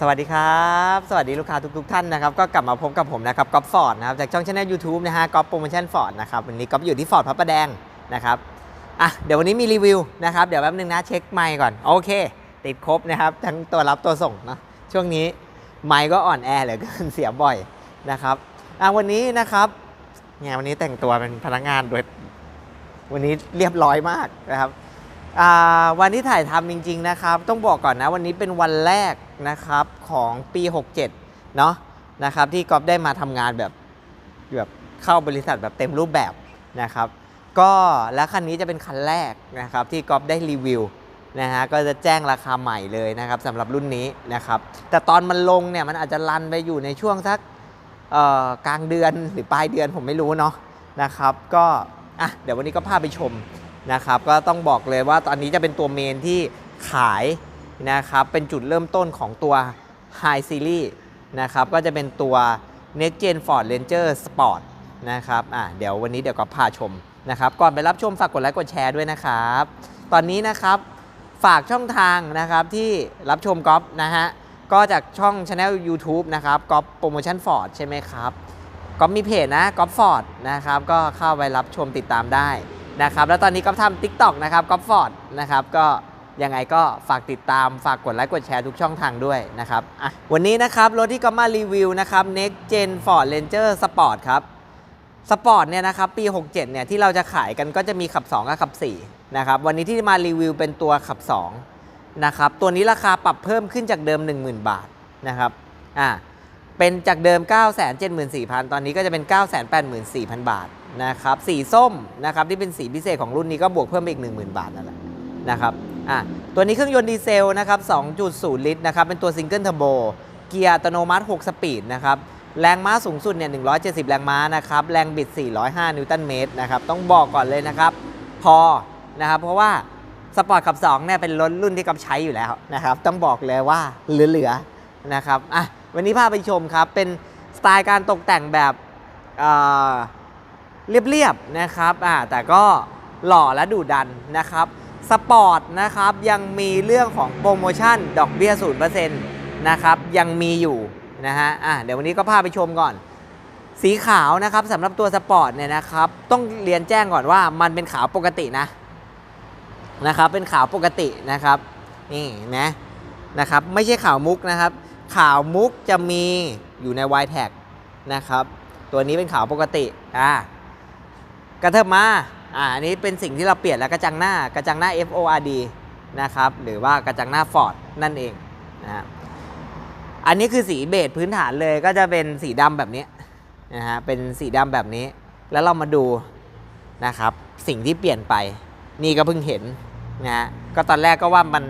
สวัสดีครับ สวัสดีลูกค้าทุกๆท่านนะครับ ก็กลับมาพบกับผมนะครับก๊อฟฟอร์ดนะครับ จากช่องช anel YouTube นะฮะก๊อฟโปรโมชั่นฟอร์ดนะครับ วันนี้ก๊อฟอยู่ที่ฟอร์ดพระประแดงนะครับอะเดี๋ยววันนี้มีรีวิวนะครับ เดี๋ยวแป๊บนึงนะเช็คไมค์ก่อน โอเค ติดครบนะครับ ทั้งตัวรับตัวส่งเนาะช่วงนี้ไมค์ก็อ่อนแอเหลือเกินเสียบ่อยนะครับอะวันนี้นะครับเนี่ยวันนี้แต่งตัวเป็นพนักงานโดยวันนี้เรียบร้อยมากนะครับ วันที่ถ่ายทำจริง ๆ นะครับ ต้องบอกก่อนนะวันนี้เป็นวันแรกนะครับของปี 67 เนาะนะครับที่ก๊อฟได้มาทำงานแบบแบบเข้าบริษัทแบบเต็มรูปแบบนะครับ ก็และคันนี้จะเป็นคันแรกนะครับที่ก๊อฟได้รีวิวนะฮะก็จะแจ้งราคาใหม่เลยนะครับสำหรับรุ่นนี้นะครับ แต่ตอนมันลงเนี่ยมันอาจจะรันไปอยู่ในช่วงสักกลางเดือนหรือปลายเดือนผมไม่รู้เนาะนะครับ ก็อะเดี๋ยววันนี้ก็พาไปชม นะครับก็ต้องบอกเลยว่าตอนนี้จะเป็นตัวเมนที่ขายนะครับเป็นจุดเริ่มต้นของตัว High Series นะครับก็จะเป็นตัว Next Gen Ford Ranger Sport นะครับอะเดี๋ยววันนี้เดี๋ยวก็พาชมนะครับก่อนไปรับชมฝากกดไลค์กดแชร์ด้วยนะครับ ตอนนี้นะครับฝากช่องทางนะครับที่รับชมก๊อฟนะฮะก็จากช่อง Channel YouTube นะครับก๊อฟโปรโมชั่นฟอร์ดใช่ไหมครับก๊อฟมีเพจนะก๊อฟฟอร์ดนะครับก็เข้าไปรับชมติดตามได้ นะครับแล้วตอนนี้ก๊อฟทำ TikTok นะครับก๊อฟฟอร์ดนะครับก็ยังไงก็ฝากติดตามฝากกดไลค์กดแชร์ทุกช่องทางด้วยนะครับอะวันนี้นะครับรถที่ก๊อฟมารีวิวนะครับ Next Gen Ford Ranger Sport ครับสปอร์ตเนี่ยนะครับปี 67 เนี่ยที่เราจะขายกันก็จะมีขับ 2 กับขับ4นะครับวันนี้ที่มารีวิวเป็นตัวขับ2นะครับตัวนี้ราคาปรับเพิ่มขึ้นจากเดิม 10,000 บาทนะครับอ่า เป็นจากเดิม 974,000 ตอนนี้ก็จะเป็น 984,000 บาทนะครับ สีส้มนะครับที่เป็นสีพิเศษของรุ่นนี้ก็บวกเพิ่มไปอีก 10,000 บาทนั่นแหละนะครับอะตัวนี้เครื่องยนต์ดีเซลนะครับ 2.0 ลิตรนะครับ เป็นตัวซิงเกิลเทอร์โบ เกียร์อัตโนมัติ 6 สปีดนะครับ แรงม้าสูงสุดเนี่ย 170 แรงม้านะครับ แรงบิด 405 นิวตันเมตรนะครับ ต้องบอกก่อนเลยนะครับ พอนะครับ เพราะว่าสปอร์ตขับ2เนี่ยเป็นรถรุ่นที่กับใช้อยู่แล้วนะครับ ต้องบอกเลยว่าเหลือๆนะครับอะ วันนี้พาไปชมครับ เป็นสไตล์การตกแต่งแบบเรียบๆนะครับอ่าแต่ก็หล่อและดุดันนะครับสปอร์ตนะครับยังมีเรื่องของโปรโมชั่นดอกเบี้ย0%นนะครับยังมีอยู่นะฮะอะเดี๋ยววันนี้ก็พาไปชมก่อน สีขาวนะครับสำหรับตัวสปอร์ตเนี่ยนะครับต้องเรียนแจ้งก่อนว่ามันเป็นขาวปกตินะนะครับเป็นขาวปกตินะครับนี่นะนะครับไม่ใช่ขาวมุกนะครับ ข่าวมุกจะมีอยู่ใน y t a g นะครับ ตัวนี้เป็นข่าวปกติอ่ากระเทิบมาอ่าอันนี้เป็นสิ่งที่เราเปลี่ยนแล้วกระจังหน้ากระจังหน้า FORD นะครับหรือว่ากระจังหน้า Ford นั่นเองนะฮะอันนี้คือสีเบจพื้นฐานเลยก็จะเป็นสีดำแบบนี้นะฮะเป็นสีดำแบบนี้ แล้วเรามาดูนะครับสิ่งที่เปลี่ยนไป นี่ก็เพิ่งเห็นนะฮะก็ตอนแรกก็ว่ามัน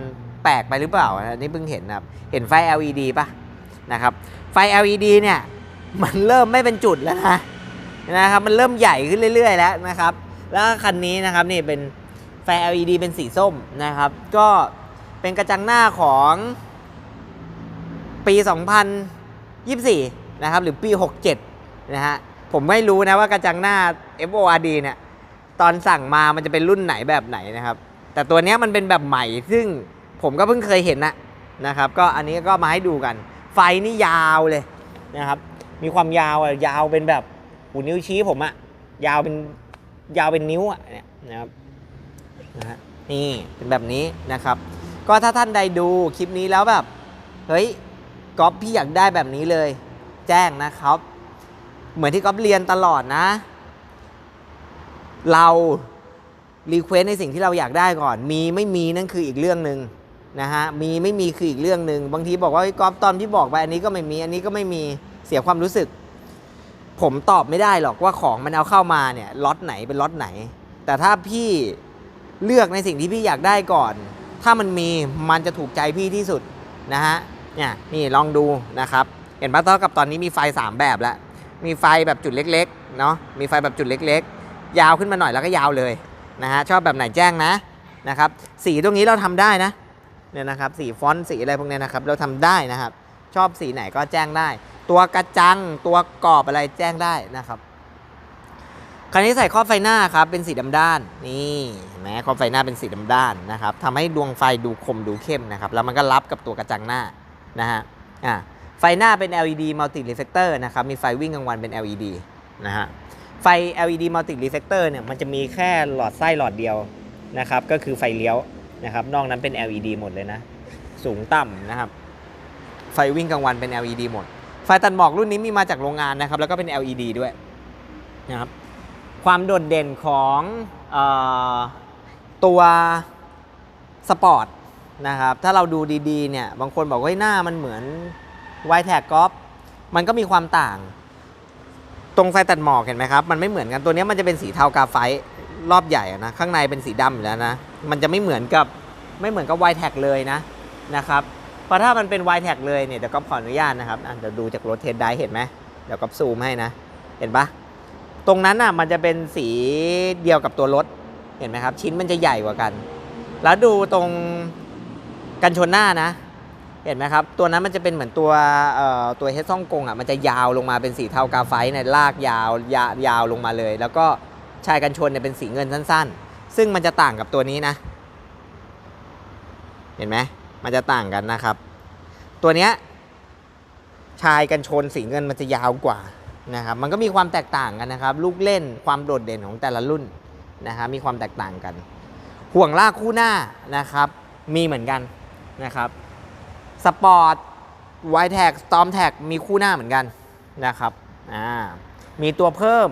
แปลกไปหรือเปล่าอันนี้เพิ่งเห็นนะครับเห็นไฟ LED ป่ะนะครับไฟ LED เนี่ยมันเริ่มไม่เป็นจุดแล้วนะนะครับมันเริ่มใหญ่ขึ้นเรื่อย ๆ แล้วนะครับ แล้วคันนี้นะครับนี่เป็นไฟ LED เป็นสีส้มนะครับ ก็เป็นกระจังหน้าของปี 2024 นะครับ หรือปี 67 นะฮะ ผมไม่รู้นะว่ากระจังหน้า FORD เนี่ย ตอนสั่งมามันจะเป็นรุ่นไหนแบบไหนนะครับ แต่ตัวนี้มันเป็นแบบใหม่ซึ่ง ผมก็เพิ่งเคยเห็นนะนะครับ ก็อันนี้ก็มาให้ดูกัน ไฟนี่ยาวเลยนะครับ มีความยาวอะยาวเป็นแบบหูนิ้วชี้ผมอะยาวเป็นยาวเป็นนิ้วอะเนี่ยนะครับนะฮะนี่เป็นแบบนี้นะครับ ก็ถ้าท่านใดดูคลิปนี้แล้วแบบเฮ้ยก๊อฟพี่อยากได้แบบนี้เลย แจ้งนะครับ เหมือนที่ก๊อฟเรียนตลอดนะ เรารีเควสในสิ่งที่เราอยากได้ก่อน มีไม่มีนั่นคืออีกเรื่องหนึ่ง นะฮะมีไม่มีคืออีกเรื่องหนึ่งบางทีบอกว่าเฮ้ยก๊อฟตอนที่บอกไปอันนี้ก็ไม่มีอันนี้ก็ไม่มีเสียความรู้สึก ผมตอบไม่ได้หรอกว่าของมันเอาเข้ามาเนี่ยล็อตไหนเป็นล็อตไหน แต่ถ้าพี่เลือกในสิ่งที่พี่อยากได้ก่อน ถ้ามันมีมันจะถูกใจพี่ที่สุดนะฮะเนี่ยนี่ลองดูนะครับเห็นปะเท่ากับตอนนี้มีไฟ 3 แบบแล้วมีไฟแบบจุดเล็กๆเนาะมีไฟแบบจุดเล็กๆ ยาวขึ้นมาหน่อยแล้วก็ยาวเลยนะฮะชอบแบบไหนแจ้งนะนะครับสีตรงนี้เราทำได้นะ เนี่ยนะครับสีฟอนต์สีอะไรพวกนี้นะครับ เราทำได้นะครับ ชอบสีไหนก็แจ้งได้ ตัวกระจังตัวกรอบอะไรแจ้งได้นะครับคันนี้ใส่ครอบไฟหน้าครับเป็นสีดำด้านนี่เห็นไหมครอบไฟหน้าเป็นสีดำด้านนะครับทำให้ดวงไฟดูคมดูเข้มนะครับแล้วมันก็รับกับตัวกระจังหน้านะฮะอ่าไฟหน้าเป็น LED multi reflector นะครับมีไฟวิ่งกลางวันเป็น LED นะฮะไฟ LED multi reflector เนี่ยมันจะมีแค่หลอดไส้หลอดเดียวนะครับก็คือไฟเลี้ยว นะครับนอกนั้นเป็น LED หมดเลยนะ สูงต่ำนะครับ ไฟวิ่งกลางวันเป็น LED หมด ไฟตัดหมอกรุ่นนี้มีมาจากโรงงานนะครับ แล้วก็เป็น LED ด้วยนะครับ ความโดดเด่นของออตัวสปอร์ตนะครับ ถ้าเราดูดีๆ เนี่ย บางคนบอกว่าเฮ้หน้ามันเหมือนไวแท็กกอฟมันก็มีความต่าง ตรงไฟตัดหมอกเห็นไหมครับ มันไม่เหมือนกัน ตัวนี้มันจะเป็นสีเทากาไฟ รอบใหญ่นะข้างในเป็นสีดำอยู่แล้วนะ มันจะไม่เหมือนกับไม่เหมือนกับไวแท็กเลยนะนะครับเพราะถ้ามันเป็นไวแท็กเลยเนี่ยเดี๋ยวก็ขออนุญาตนะครับเดี๋ยวดูจากรถเทสได้เห็นไหมเดี๋ยวก็ซูมให้นะ เห็นปะตรงนั้นน่ะมันจะเป็นสีเดียวกับตัวรถเห็นไหมครับ ชิ้นมันจะใหญ่กว่ากัน แล้วดูตรงกันชนหน้านะ เห็นไหมครับ ตัวนั้นมันจะเป็นเหมือนตัวเอ่อตัวเฮดซ่องกงอะมันจะยาวลงมาเป็นสีเทากาไฟเนี่ยลากยาวยายาวลงมาเลย แล้วก็ ชายกันชนเนี่ยเป็นสีเงินสั้นๆ ซึ่งมันจะต่างกับตัวนี้นะ เห็นไหมมันจะต่างกันนะครับ ตัวเนี้ยชายกันชนสีเงินมันจะยาวกว่านะครับมันก็มีความแตกต่างกันนะครับ ลูกเล่นความโดดเด่นของแต่ละรุ่นนะครับมีความแตกต่างกัน ห่วงลากคู่หน้านะครับ มีเหมือนกันนะครับสปอร์ตไวแท็กสตอมแท็กมีคู่หน้าเหมือนกันนะครับอ่ามีตัวเพิ่ม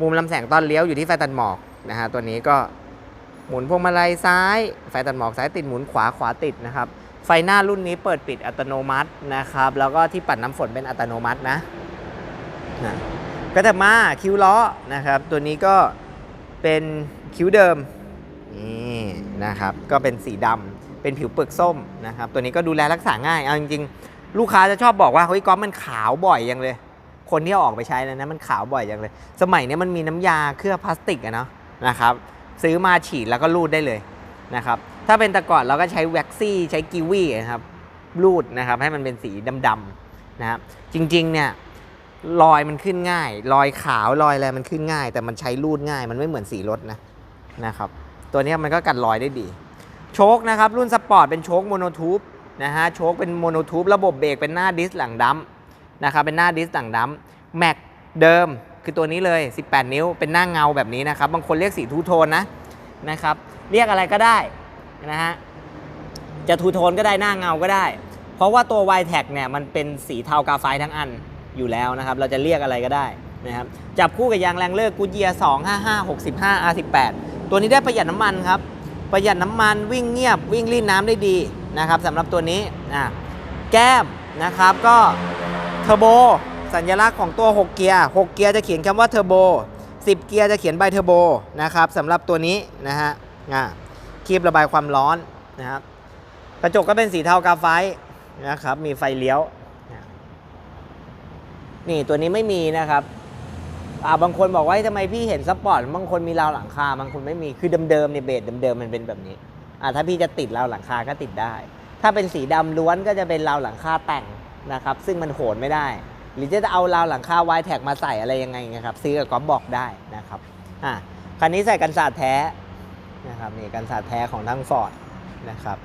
มุมลำแสงตอนเลี้ยวอยู่ที่ไฟตัดหมอกนะฮะตัวนี้ก็หมุนพวงมาลัยซ้าย ไฟตัดหมอกซ้ายติดหมุนขวาขวาติดนะครับ ไฟหน้ารุ่นนี้เปิดปิดอัตโนมัตินะครับ แล้วก็ที่ปัดน้ำฝนเป็นอัตโนมัตินะนะก็จะมาคิ้วล้อนะครับ ตัวนี้ก็เป็นคิ้วเดิมนี่นะครับ ก็เป็นสีดำเป็นผิวเปลือกส้มนะครับ ตัวนี้ก็ดูแลรักษาง่ายเอาจริงๆ ลูกค้าจะชอบบอกว่าเฮ้ยก๊อฟมันขาวบ่อยยังเลย คนที่เอาออกไปใช้แล้วนะมันขาวบ่อยยังเลย สมัยนี้มันมีน้ำยาเคลือบพลาสติกอะเนาะนะครับ ซื้อมาฉีดแล้วก็รูดได้เลยนะครับ ถ้าเป็นต่ก่อนเราก็ใช้แว็กซี่ใช้กิวี่นะครับรูดนะครับให้มันเป็นสีดำๆนะครับจริงๆเนี่ยรอยมันขึ้นง่าย รอยขาวรอยอะไรมันขึ้นง่าย แต่มันใช้รูดง่าย มันไม่เหมือนสีรถนะนะครับ ตัวนี้มันก็กันรอยได้ดี โชคนะครับ รุ่นสปอร์ตเป็นโชคโมโนทูบนะฮะโชคเป็นโมโนทูบระบบเบรกเป็นหน้าดิสหลังดัม นะครับเป็นหน้าดิสหลังดัมแม็กเดิมคือตัวนี้เลย 18 นิ้วเป็นหน้าเงาแบบนี้นะครับ บางคนเรียกสีทูโทนนะนะครับ เรียกอะไรก็ได้นะฮะจะทูโทนก็ได้หน้าเงาก็ได้ เพราะว่าตัว y t e c เนี่ยมันเป็นสีเทากาไฟทั้งอันอยู่แล้วนะครับ เราจะเรียกอะไรก็ได้นะครับจับคู่กับยางแรงเลิกกูเยีย255 65 R18 ตัวนี้ได้ประหยัดน้ำมันครับ ประหยัดน้ำมันวิ่งเงียบวิ่งรีดน้ำได้ดีนะครับสำหรับตัวนี้นะแก้มนะครับก็ ทอร์โบสัญลักษณ์ของตัว 6 เกียร์ 6 เกียร์จะเขียนคำว่าเทอร์โบ10 เกียร์จะเขียนใบเทอร์โบนะครับสำหรับตัวนี้นะฮะอ่าคีบระบายความร้อนนะครับกระจกก็เป็นสีเทากาไฟนะครับ มีไฟเลี้ยว นี่ตัวนี้ไม่มีนะครับอ่าบางคนบอกว่าทำไมพี่เห็นสปอร์ตบางคนมีราวหลังคาบางคนไม่มีคือเดิมๆเนี่ยเบสเดิมๆมันเป็นแบบนี้อ่าถ้าพี่จะติดราวหลังคาก็ติดได้ ถ้าเป็นสีดำล้วนก็จะเป็นราวหลังคาแต่ง นะครับ ซึ่งมันโหนไม่ได้ หรือจะเอาราวหลังคาไวแท็กมาใส่อะไรยังไงนะครับ ซื้อกับก๊อฟบอกได้นะครับอ่าคันนี้ใส่กันสาดแท้นะครับนี่กันสาดแท้ของทั้งฟอร์ดนะครับ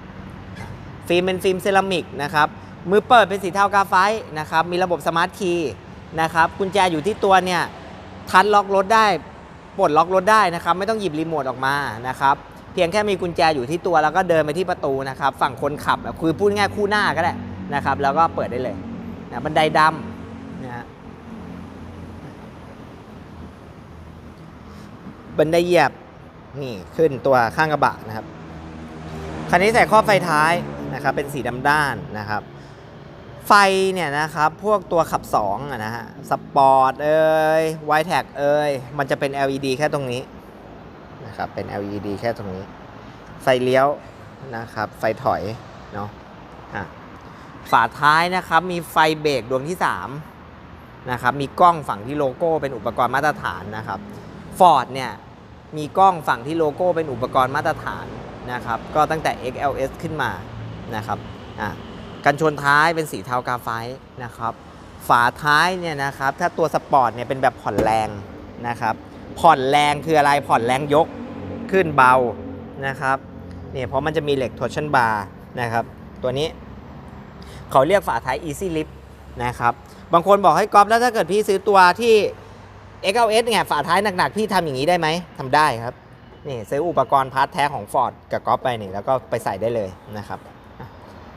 ฟิล์มเป็นฟิล์มเซรามิกนะครับมือเปิดเป็นสีเทากาไฟนะครับมีระบบสมาร์ทคีย์นะครับกุญแจอยู่ที่ตัวเนี่ยทัดล็อกรถได้ปลดล็อกรถได้นะครับไม่ต้องหยิบรีโมทออกมานะครับเพียงแค่มีกุญแจอยู่ที่ตัวแล้วก็เดินไปที่ประตูนะครับฝั่งคนขับคือพูดง่ายๆคู่หน้าก็ได้ นะครับ แล้วก็เปิดได้เลยนะบันไดดำนะฮะบันไดเหยียบนี่ขึ้นตัวข้างกระบะนะครับคันนี้ใส่ครอบไฟท้ายนะครับเป็นสีดำด้านนะครับ ไฟเนี่ยนะครับพวกตัวขับ2อะนะฮะสปอร์ตเอ่ยไวแท็กเอ่ยมันจะเป็น LED แค่ตรงนี้นะครับเป็น LED แค่ตรงนี้ ไฟเลี้ยวนะครับ ไฟถอยเนาะ ฝาท้ายนะครับมีไฟเบรกดวงที่3นะครับมีกล้องฝั่งที่โลโก้เป็นอุปกรณ์มาตรฐานนะครับฟอร์ดเนี่ยมีกล้องฝั่งที่โลโก้เป็นอุปกรณ์มาตรฐานนะครับก็ตั้งแต่ XLS ขึ้นมานะครับกันชนท้ายเป็นสีเทากาไฟนะครับฝาท้ายเนี่ยนะครับถ้าตัวสปอร์ตเนี่ยเป็นแบบผ่อนแรงนะครับผ่อนแรงคืออะไรผ่อนแรงยกขึ้นเบานะครับเนี่ยเพราะมันจะมีเหล็กทอร์ชันบาร์นะครับตัวนี้ เขาเรียกฝาท้าย Easy Lift นะครับบางคนบอกให้ก๊อฟแล้วถ้าเกิดพี่ซื้อตัวที่ XLS เนี่ยฝาท้ายหนักๆ พี่ทำอย่างนี้ได้ไหมทำได้ครับ นี่ซื้ออุปกรณ์พาร์ทแท้ของ Ford กับก๊อฟไปนี่แล้วก็ไปใส่ได้เลยนะครับ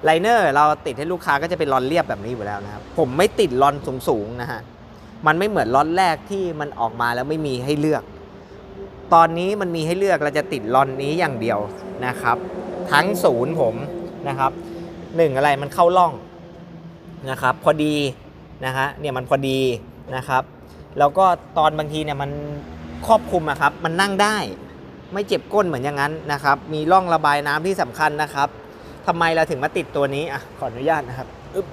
ไลเนอร์เราติดให้ลูกค้าก็จะเป็นรอนเรียบแบบนี้อยู่แล้วนะครับ ผมไม่ติดรอนสูงๆนะฮะมันไม่เหมือนรอนแรกที่มันออกมาแล้วไม่มีให้เลือก ตอนนี้มันมีให้เลือกเราจะติดรอนนี้อย่างเดียวนะครับ ทั้งศูนย์ผมนะครับ หนึ่งอะไรมันเข้าร่องนะครับพอดีนะฮะเนี่ยมันพอดีนะครับ แล้วก็ตอนบางทีเนี่ยมันครอบคลุมอะครับมันนั่งได้ไม่เจ็บก้นเหมือนอย่างนั้นนะครับ มีร่องระบายน้ำที่สำคัญนะครับทำไมเราถึงมาติดตัวนี้อะขออนุญาตนะครับอึ๊บ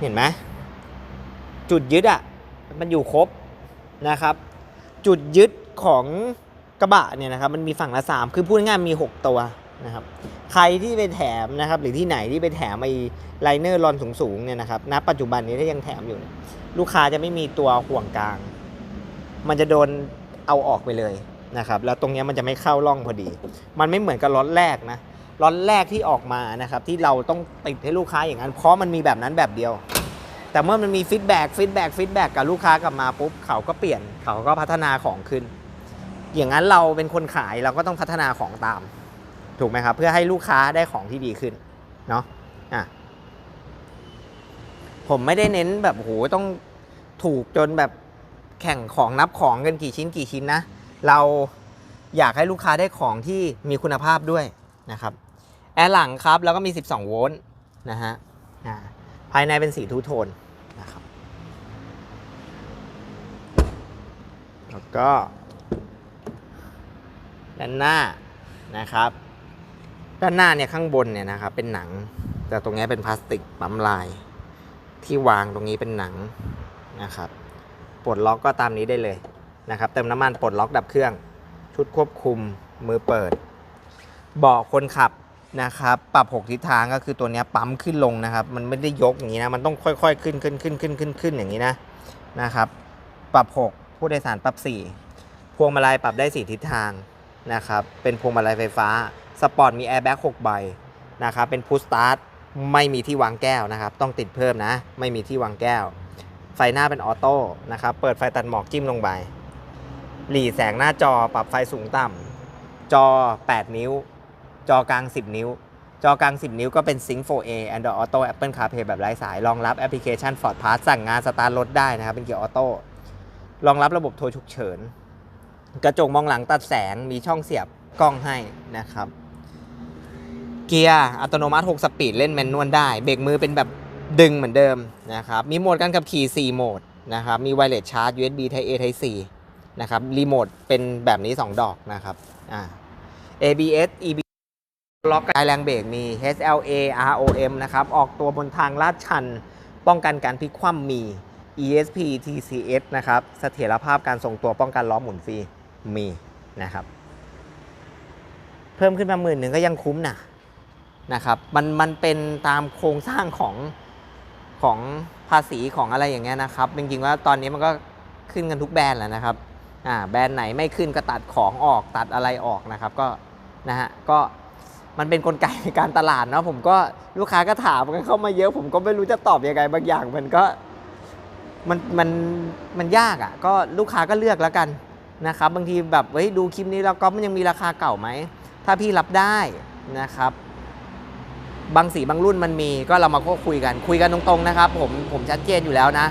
เห็นไหมจุดยึดอะมันอยู่ครบนะครับ จุดยึดของกระบะเนี่ยนะครับมันมีฝั่งละสามคือพูดง่ายๆมี 6 ตัว นะครับใครที่ไปแถมนะครับหรือที่ไหนที่ไปแถมไอ้ไลเนอร์รอนสูงๆเนี่ยนะครับณปัจจุบันนี้ถ้ายังแถมอยู่ ลูกค้าจะไม่มีตัวห่วงกลาง มันจะโดนเอาออกไปเลยนะครับแล้วตรงเนี้ยมันจะไม่เข้าร่องพอดี มันไม่เหมือนกับล็อตแรกนะล็อตแรกที่ออกมานะครับที่เราต้องติดให้ลูกค้าอย่างนั้น เพราะมันมีแบบนั้นแบบเดียว แต่เมื่อมันมีฟีดแบ็กฟีดแบ็กฟีดแบ็กกับลูกค้ากลับมาปุ๊บเขาก็เปลี่ยนเขาก็พัฒนาของขึ้น อย่างนั้นเราเป็นคนขายเราก็ต้องพัฒนาของตาม ถูกไหมครับ เพื่อให้ลูกค้าได้ของที่ดีขึ้นเนาะอะผมไม่ได้เน้นแบบโหต้องถูกจนแบบแข่งของนับของกันกี่ชิ้นกี่ชิ้นนะ เราอยากให้ลูกค้าได้ของที่มีคุณภาพด้วยนะครับแอร์หลังครับแล้วก็มี 12 โวลต์นะฮะภายในเป็นสีทูโทนนะครับแล้วก็ด้านหน้านะครับ ด้านหน้าเนี่ยข้างบนเนี่ยนะครับเป็นหนัง แต่ตรงนี้เป็นพลาสติกปั๊มลาย ที่วางตรงนี้เป็นหนังนะครับปลดล็อกก็ตามนี้ได้เลยนะครับ เติมน้ำมันปลดล็อกดับเครื่อง ชุดควบคุมมือเปิด เบาะคนขับนะครับ ปรับ 6 ทิศทางก็คือตัวนี้ปั๊มขึ้นลงนะครับ มันไม่ได้ยกอย่างนี้นะมันต้องค่อยๆ ขึ้นขึ้นขึ้นขึ้นขึ้นขึ้นอย่างนี้นะนะครับ ปรับ 6 ผู้โดยสารปรับ 4 พวงมาลัยปรับได้ 4 ทิศทางนะครับ เป็นพวงมาลัยไฟฟ้า สปอร์ตมีแอร์แบ็ก6ใบนะครับเป็นพุชสตาร์ทไม่มีที่วางแก้วนะครับ ต้องติดเพิ่มนะ ไม่มีที่วางแก้ว ไฟหน้าเป็นออโต้นะครับ เปิดไฟตัดหมอกจิ้มลงไป หลีแสงหน้าจอปรับไฟสูงต่ำจอ 8 นิ้ว จอกลาง 10 นิ้ว จอกลาง 10 นิ้วก็เป็น Sync 4A Android Auto Apple CarPlay แบบไร้สาย รองรับแอปพลิเคชัน Ford Pass สั่งงานสตาร์ทรถได้นะครับ เป็นเกียร์ออโต้รองรับระบบโทรฉุกเฉิน กระจกมองหลังตัดแสงมีช่องเสียบกล้องให้นะครับ เกียร์อัตโนมัติ 6 สปีดเล่นแมนนวลได้ เบรกมือเป็นแบบดึงเหมือนเดิมนะครับ มีโหมดการขับขี่ 4 โหมดนะครับ มีไวเลสชาร์จ USB Type A Type C นะครับ รีโมทเป็นแบบนี้ 2 ดอกนะครับ อ่า ABS EB ล็อกไแรงเบรกมี HLA ROM นะครับ ออกตัวบนทางลาดชัน ป้องกันการพลิกคว่ำมี ESP TCS นะครับ เสถียรภาพการทรงตัวป้องกันล้อหมุนฟรีมีนะครับ เพิ่มขึ้นมาหมื่นหนึ่งก็ยังคุ้มนะ นะครับมันมันเป็นตามโครงสร้างของของภาษีของอะไรอย่างเงี้ยนะครับจริงๆว่าตอนนี้มันก็ขึ้นกันทุกแบรนด์แหละนะครับอ่าแบรนด์ไหนไม่ขึ้นก็ตัดของออกตัดอะไรออกนะครับก็นะฮะก็มันเป็นนกลไกการตลาดเนาะผมก็ลูกค้าก็ถามกันเข้ามาเยอะ ผมก็ไม่รู้จะตอบยังไงบางอย่างมันก็มันมันมันยากอะ่ะก็ลูกค้าก็เลือกแล้วกันนะครับบางทีแบบเฮ้ยดูคลิปนี้แล้วก็มันยังมีราคาเก่าไหมถ้าพี่รับได้นะครับ บางสีบางรุ่นมันมีก็เรามาก็คุยกันคุยกันตรงๆนะครับ ผมผมชัดเจนอยู่แล้วนะ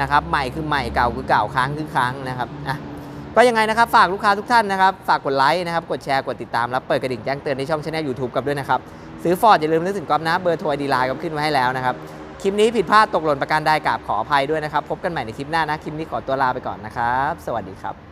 นะครับใหม่คือใหม่เก่าคือเก่าค้างคือค้างนะครับอะก็ยังไงนะครับฝากลูกค้าทุกท่านนะครับ ฝากกดไลค์นะครับ กดแชร์กดติดตามแล้วเปิดกระดิ่งแจ้งเตือนในช่องช anel YouTube กับด้วยนะครับ ซื้อฟอร์ดอย่าลืมนึกถึงก๊อฟนะเบอร์โทรดีไลน์ก็ขึ้นไว้ให้แล้วนะครับคลิปนี้ผิดพลาดตกหล่นประการใดกราบขออภัยด้วยนะครับ พบกันใหม่ในคลิปหน้านะ คลิปนี้ขอตัวลาไปก่อนนะครับ สวัสดีครับ